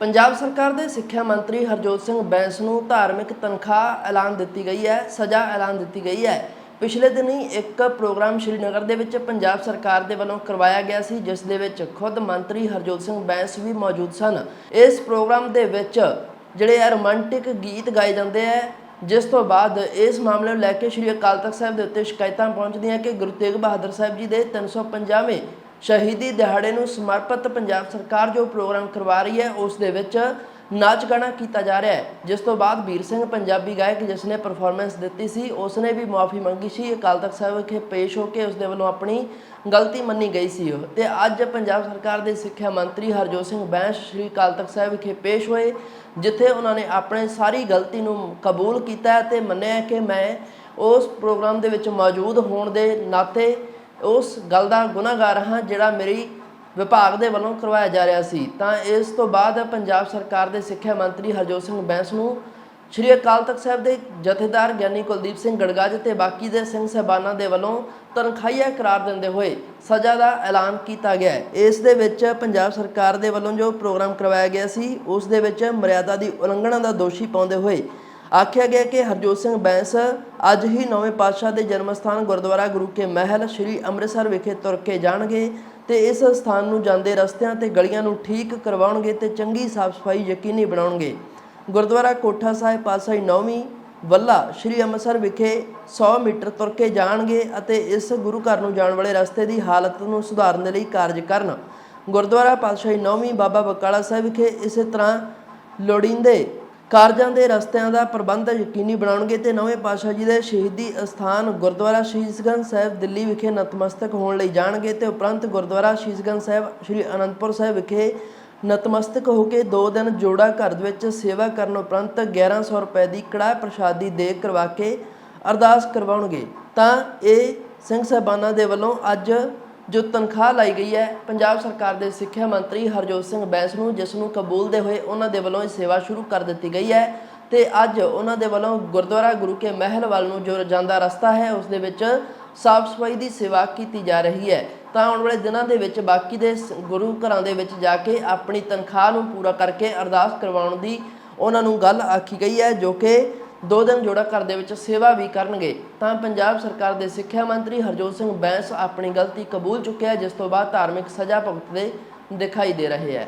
ਪੰਜਾਬ ਸਰਕਾਰ ਦੇ ਸਿੱਖਿਆ ਮੰਤਰੀ ਹਰਜੋਤ ਸਿੰਘ ਬੈਂਸ ਨੂੰ ਧਾਰਮਿਕ ਤਨਖਾਹ ਐਲਾਨ ਦਿੱਤੀ ਗਈ ਹੈ, ਸਜ਼ਾ ਐਲਾਨ ਦਿੱਤੀ ਗਈ ਹੈ। ਪਿਛਲੇ ਦਿਨੀ ਇੱਕ ਪ੍ਰੋਗਰਾਮ ਸ਼੍ਰੀਨਗਰ ਦੇ ਵਿੱਚ ਪੰਜਾਬ ਸਰਕਾਰ ਦੇ ਵੱਲੋਂ ਕਰਵਾਇਆ ਗਿਆ ਸੀ, ਜਿਸ ਦੇ ਵਿੱਚ ਖੁਦ ਮੰਤਰੀ ਹਰਜੋਤ ਸਿੰਘ ਬੈਂਸ ਵੀ ਮੌਜੂਦ ਸਨ। ਇਸ ਪ੍ਰੋਗਰਾਮ ਦੇ ਵਿੱਚ ਜਿਹੜੇ ਆ ਰੋਮਾਂਟਿਕ ਗੀਤ ਗਾਏ ਜਾਂਦੇ ਆ ਜਿਸ ਤੋਂ ਬਾਅਦ ਇਸ ਮਾਮਲੇ ਨੂੰ ਲੈ ਕੇ ਸ਼੍ਰੀ ਅਕਾਲ ਤਖਤ ਸਾਹਿਬ ਦੇ ਉੱਤੇ ਸ਼ਿਕਾਇਤਾਂ ਪਹੁੰਚਦੀਆਂ ਕਿ ਗੁਰੂ ਤੇਗ ਬਹਾਦਰ ਸਾਹਿਬ ਜੀ ਦੇ 350ਵੇਂ ਸ਼ਹੀਦੀ ਦਿਹਾੜੇ ਨੂੰ ਸਮਰਪਿਤ ਪੰਜਾਬ ਸਰਕਾਰ ਜੋ ਪ੍ਰੋਗਰਾਮ ਕਰਵਾ ਰਹੀ ਹੈ, ਉਸ ਦੇ ਵਿੱਚ ਨਾਚ ਗਾਣਾ ਕੀਤਾ ਜਾ ਰਿਹਾ ਹੈ। ਜਿਸ ਤੋਂ ਬਾਅਦ ਵੀਰ ਸਿੰਘ ਪੰਜਾਬੀ ਗਾਇਕ ਜਿਸ ਨੇ ਪਰਫਾਰਮੈਂਸ ਦਿੱਤੀ ਸੀ, ਉਸ ਨੇ ਵੀ ਮਾਫੀ ਮੰਗੀ ਸੀ। ਅਕਾਲ ਤਖਤ ਸਾਹਿਬ ਵਿਖੇ ਪੇਸ਼ ਹੋ ਕੇ ਉਸ ਦੇ ਵੱਲੋਂ ਆਪਣੀ ਗਲਤੀ ਮੰਨੀ ਗਈ ਸੀ ਉਹ। ਤੇ ਅੱਜ ਪੰਜਾਬ ਸਰਕਾਰ ਦੇ ਸਿੱਖਿਆ ਮੰਤਰੀ ਹਰਜੋਤ ਸਿੰਘ ਬੈਂਸ ਸ਼੍ਰੀ ਅਕਾਲ ਤਖਤ ਸਾਹਿਬ ਵਿਖੇ ਪੇਸ਼ ਹੋਏ, ਜਿੱਥੇ ਉਹਨਾਂ ਨੇ ਆਪਣੇ ਸਾਰੀ ਗਲਤੀ ਨੂੰ ਕਬੂਲ ਕੀਤਾ ਹੈ ਤੇ ਮੰਨਿਆ ਕਿ ਮੈਂ ਉਸ ਪ੍ਰੋਗਰਾਮ ਦੇ ਵਿੱਚ ਮੌਜੂਦ ਹੋਣ ਦੇ ਨਾਤੇ ਉਸ ਗੱਲ ਦਾ ਗੁਨਾਹਗਾਰ ਹਾਂ ਜਿਹੜਾ ਮੇਰੀ ਵਿਭਾਗ ਦੇ ਵੱਲੋਂ ਕਰਵਾਇਆ ਜਾ ਰਿਹਾ ਸੀ। ਤਾਂ ਇਸ ਤੋਂ ਬਾਅਦ ਪੰਜਾਬ ਸਰਕਾਰ ਦੇ ਸਿੱਖਿਆ ਮੰਤਰੀ ਹਰਜੋਤ ਸਿੰਘ ਬੈਂਸ ਨੂੰ ਸ਼੍ਰੀ ਅਕਾਲ ਤਖਤ ਸਾਹਿਬ ਦੇ ਜਥੇਦਾਰ ਗਿਆਨੀ ਕੁਲਦੀਪ ਸਿੰਘ ਗੜਗਾਜ ਤੇ ਬਾਕੀ ਦੇ ਸਿੰਘ ਸਹਿਬਾਨਾਂ ਦੇ ਵੱਲੋਂ ਤਨਖਾਹੀਆ ਕਰਾਰ ਦਿੰਦੇ ਹੋਏ ਸਜ਼ਾ ਦਾ ਐਲਾਨ ਕੀਤਾ ਗਿਆ ਇਸ ਦੇ ਵਿੱਚ ਪੰਜਾਬ ਸਰਕਾਰ ਦੇ ਵੱਲੋਂ ਜੋ ਪ੍ਰੋਗਰਾਮ ਕਰਵਾਇਆ ਗਿਆ ਸੀ, ਉਸ ਦੇ ਵਿੱਚ ਮਰਿਆਦਾ ਦੀ ਉਲੰਘਣਾ ਦਾ ਦੋਸ਼ੀ ਪਾਉਂਦੇ ਹੋਏ ਆਖਿਆ ਗਿਆ ਕਿ ਹਰਜੋਤ ਸਿੰਘ ਬੈਂਸ ਅੱਜ ਹੀ ਨੌਵੇਂ ਪਾਤਸ਼ਾਹ ਦੇ ਜਨਮ ਸਥਾਨ ਗੁਰਦੁਆਰਾ ਗੁਰੂ ਕੇ ਮਹਿਲ ਸ੍ਰੀ ਅੰਮ੍ਰਿਤਸਰ ਵਿਖੇ ਤੁਰ ਕੇ ਜਾਣਗੇ ਤੇ ਇਸ ਸਥਾਨ ਨੂੰ ਜਾਂਦੇ ਰਸਤਿਆਂ ਤੇ ਗਲੀਆਂ ਨੂੰ ਠੀਕ ਕਰਵਾਉਣਗੇ ਤੇ ਚੰਗੀ ਸਾਫ਼ ਸਫ਼ਾਈ ਯਕੀਨੀ ਬਣਾਉਣਗੇ। ਗੁਰਦੁਆਰਾ ਕੋਠਾ ਸਾਹਿਬ ਪਾਤਸ਼ਾਹੀ ਨੌਵੀਂ ਵੱਲਾ ਸ੍ਰੀ ਅੰਮ੍ਰਿਤਸਰ ਵਿਖੇ 100 ਮੀਟਰ ਤੁਰ ਕੇ ਜਾਣਗੇ ਅਤੇ ਇਸ ਗੁਰੂ ਘਰ ਨੂੰ ਜਾਣ ਵਾਲੇ ਰਸਤੇ ਦੀ ਹਾਲਤ ਨੂੰ ਸੁਧਾਰਨ ਦੇ ਲਈ ਕਾਰਜ ਕਰਨ। ਗੁਰਦੁਆਰਾ ਪਾਤਸ਼ਾਹੀ ਨੌਵੀਂ ਬਾਬਾ ਬਕਾਲਾ ਸਾਹਿਬ ਵਿਖੇ ਇਸੇ ਤਰ੍ਹਾਂ ਲੋੜੀਂਦੇ ਕਾਰਜਾਂ ਦੇ ਰਸਤਿਆਂ ਦਾ ਪ੍ਰਬੰਧ ਯਕੀਨੀ ਬਣਾਉਣਗੇ ਤੇ ਨਵੇਂ ਪਾਤਸ਼ਾਹ ਜੀ ਦੇ ਸ਼ਹੀਦੀ ਅਸਥਾਨ ਗੁਰਦੁਆਰਾ ਸ਼ੀਸ਼ਗੰਜ ਸਾਹਿਬ ਦਿੱਲੀ ਵਿਖੇ ਨਤਮਸਤਕ ਹੋਣ ਲਈ ਜਾਣਗੇ ਤੇ ਉਪਰੰਤ ਗੁਰਦੁਆਰਾ ਸ਼ੀਸ਼ਗੰਜ ਸਾਹਿਬ ਸ੍ਰੀ ਅਨੰਦਪੁਰ ਸਾਹਿਬ ਵਿਖੇ ਨਤਮਸਤਕ ਹੋ ਕੇ 2 ਦਿਨ ਜੋੜਾ ਘਰ ਦੇ ਵਿੱਚ ਸੇਵਾ ਕਰਨ ਉਪਰੰਤ 1100 ਰੁਪਏ ਦੀ ਕੜਾਹ ਪ੍ਰਸ਼ਾਦੀ ਦੇ ਕਰਵਾ ਕੇ ਅਰਦਾਸ ਕਰਵਾਉਣਗੇ। ਤਾਂ ਇਹ ਸਿੰਘ ਸਾਹਿਬਾਨਾਂ ਦੇ ਵੱਲੋਂ ਅੱਜ ਜੋ ਤਨਖਾਹ ਲਾਈ ਗਈ ਹੈ, ਪੰਜਾਬ ਸਰਕਾਰ ਦੇ ਸਿੱਖਿਆ ਮੰਤਰੀ ਹਰਜੋਤ ਸਿੰਘ ਬੈਂਸ ਨੂੰ, ਜਿਸ ਨੂੰ ਕਬੂਲਦੇ ਹੋਏ ਉਹਨਾਂ ਦੇ ਵੱਲੋਂ ਇਹ ਸੇਵਾ ਸ਼ੁਰੂ ਕਰ ਦਿੱਤੀ ਗਈ ਹੈ ਤੇ ਅੱਜ ਉਹਨਾਂ ਦੇ ਵੱਲੋਂ ਗੁਰਦੁਆਰਾ ਗੁਰੂ ਕੇ ਮਹਿਲ ਵੱਲ ਨੂੰ ਜੋ ਜਾਂਦਾ ਰਸਤਾ ਹੈ, ਉਸ ਦੇ ਵਿੱਚ ਸਾਫ਼ ਸਫ਼ਾਈ ਦੀ ਸੇਵਾ ਕੀਤੀ ਜਾ ਰਹੀ ਹੈ। ਤਾਂ ਆਉਣ ਵਾਲੇ ਦਿਨਾਂ ਦੇ ਵਿੱਚ ਬਾਕੀ ਦੇ ਸ- ਗੁਰੂ ਘਰਾਂ ਦੇ ਵਿੱਚ ਜਾ ਕੇ ਆਪਣੀ ਤਨਖਾਹ ਨੂੰ ਪੂਰਾ ਕਰਕੇ ਅਰਦਾਸ ਕਰਵਾਉਣ ਦੀ ਉਹਨਾਂ ਨੂੰ ਗੱਲ ਆਖੀ ਗਈ ਹੈ, ਜੋ ਕਿ ਦੋ ਦਿਨ ਜੋੜਾ ਘਰ ਦੇ ਵਿੱਚ ਸੇਵਾ ਵੀ ਕਰਨਗੇ, ਤਾਂ ਪੰਜਾਬ ਸਰਕਾਰ ਦੇ ਸਿੱਖਿਆ ਮੰਤਰੀ ਹਰਜੋਤ ਸਿੰਘ ਬੈਂਸ ਆਪਣੀ ਗਲਤੀ ਕਬੂਲ ਚੁੱਕਿਆ ਜਿਸ ਤੋਂ ਬਾਅਦ ਧਾਰਮਿਕ ਸਜ਼ਾ ਭੁਗਤਦੇ ਦਿਖਾਈ ਦੇ ਰਹੇ ਹੈ।